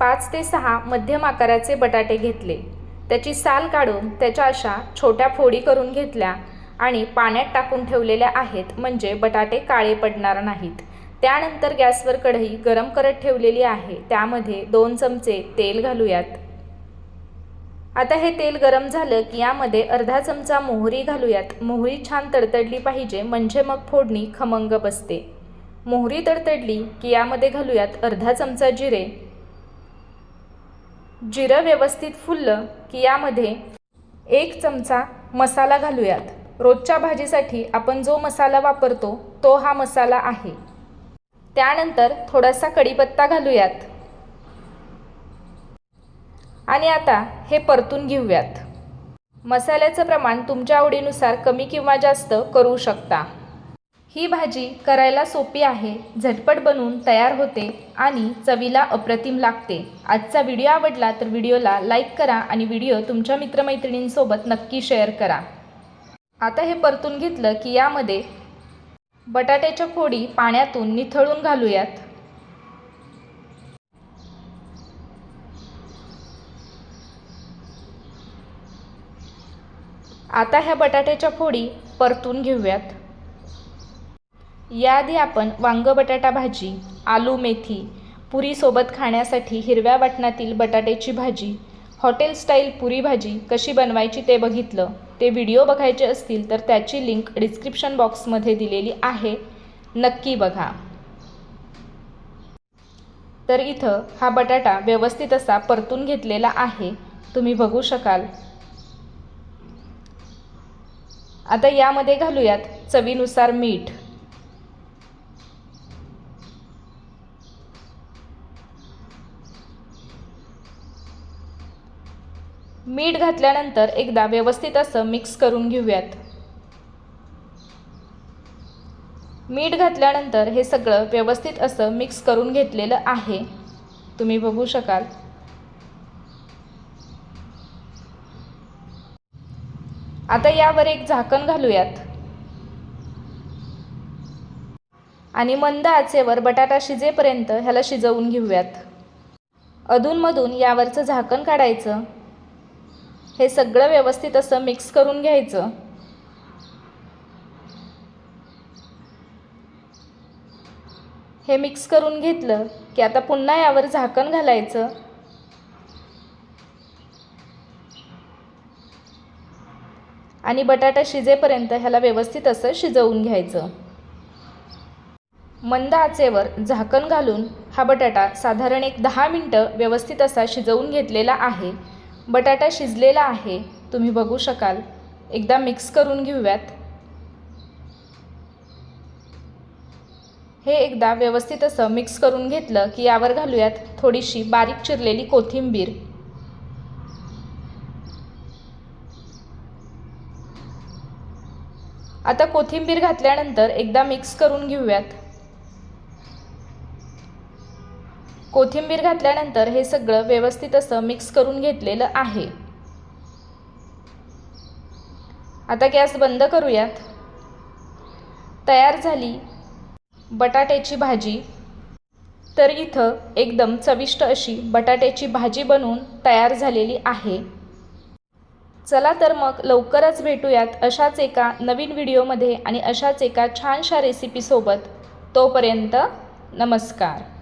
पाच ते सहा मध्यम आकाराचे बटाटे घेतले. त्याची साल काढून त्याच्या अशा छोट्या फोडी करून घेतल्या आणि पाण्यात टाकून ठेवलेल्या आहेत म्हणजे बटाटे काळे पडणार नाहीत. त्यानंतर गॅसवर कढई गरम करत ठेवलेली आहे. त्यामध्ये दोन चमचे तेल घालूयात. आता हे तेल गरम झालं की यामध्ये अर्धा चमचा मोहरी घालूयात. मोहरी छान तडतडली पाहिजे म्हणजे मग फोडणी खमंग बसते. मोहरी तडतडली की यामध्ये घालूयात अर्धा चमचा जिरे जिरं व्यवस्थित फुललं की यामध्ये एक चमचा मसाला घालूयात. रोजच्या भाजीसाठी आपण जो मसाला वापरतो तो हा मसाला आहे. त्यानंतर थोडासा कढीपत्ता घालूयात. आणि आता हे परतून घेऊयात. मसाल्याचं प्रमाण तुमच्या आवडीनुसार कमी किंवा जास्त करू शकता. ही भाजी करायला सोपी आहे झटपट बनवून तयार होते आणि चवीला अप्रतिम लागते. आजचा व्हिडिओ आवडला तर व्हिडिओला लाईक करा आणि व्हिडिओ तुमच्या मित्रमैत्रिणींसोबत नक्की शेअर करा. आता हे परतून घेतलं की यामध्ये बटाट्याच्या फोडी पाण्यातून निथळून घालूयात. आता ह्या बटाट्याच्या फोडी परतून घेऊयात. याआधी आपण वांग बटाटा भाजी आलू मेथी पुरीसोबत खाण्यासाठी हिरव्या वाटणातील बटाट्याची भाजी हॉटेल स्टाईल पुरी भाजी कशी बनवायची ते बघितलं. ते व्हिडिओ बघायचे असतील तर त्याची लिंक डिस्क्रिप्शन बॉक्समध्ये दिलेली आहे. नक्की बघा. तर इथं हा बटाटा व्यवस्थित असा परतून घेतलेला आहे. तुम्ही बघू शकाल. आता यामध्ये घालूयात चवीनुसार मीठ. मीठ घातल्यानंतर एकदा व्यवस्थित असं मिक्स करून घेऊयात. मीठ घातल्यानंतर हे सगळं व्यवस्थित असं मिक्स करून घेतलेलं आहे. तुम्ही बघू शकाल. आता यावर एक झाकण घालूयात. आणि मंद आचेवर बटाटा शिजेपर्यंत ह्याला शिजवून घेऊयात. अधूनमधून यावरचं झाकण काढायचं. हे सगळं व्यवस्थित असं मिक्स करून घ्यायचं. हे मिक्स करून घेतलं की आता पुन्हा यावर झाकण घालायचं. आणि बटाटा शिजेपर्यंत ह्याला व्यवस्थित असं शिजवून घ्यायचं. मंद आचेवर झाकण घालून हा बटाटा साधारण एक दहा मिनटं व्यवस्थित असा शिजवून घेतलेला आहे. बटाटा शिजलेला आहे तुम्ही बघू शकाल. एकदा मिक्स करून घेऊयात. हे एकदा व्यवस्थित असं मिक्स करून घेतलं की यावर घालूयात थोडीशी बारीक चिरलेली कोथिंबीर. आता कोथिंबीर घातल्यानंतर एकदा मिक्स करून घेऊयात. कोथिंबीर घातल्यानंतर हे सगळं व्यवस्थित असं मिक्स करून घेतलेलं आहे. आता गॅस बंद करूयात. तयार झाली बटाट्याची भाजी. तर इथं एकदम चविष्ट अशी बटाट्याची भाजी बनवून तयार झालेली आहे. चला तर मग लवकरच भेटूयात अशाच एका नवीन व्हिडिओमध्ये आणि अशाच एका छानशा रेसिपीसोबत तोपर्यंत नमस्कार.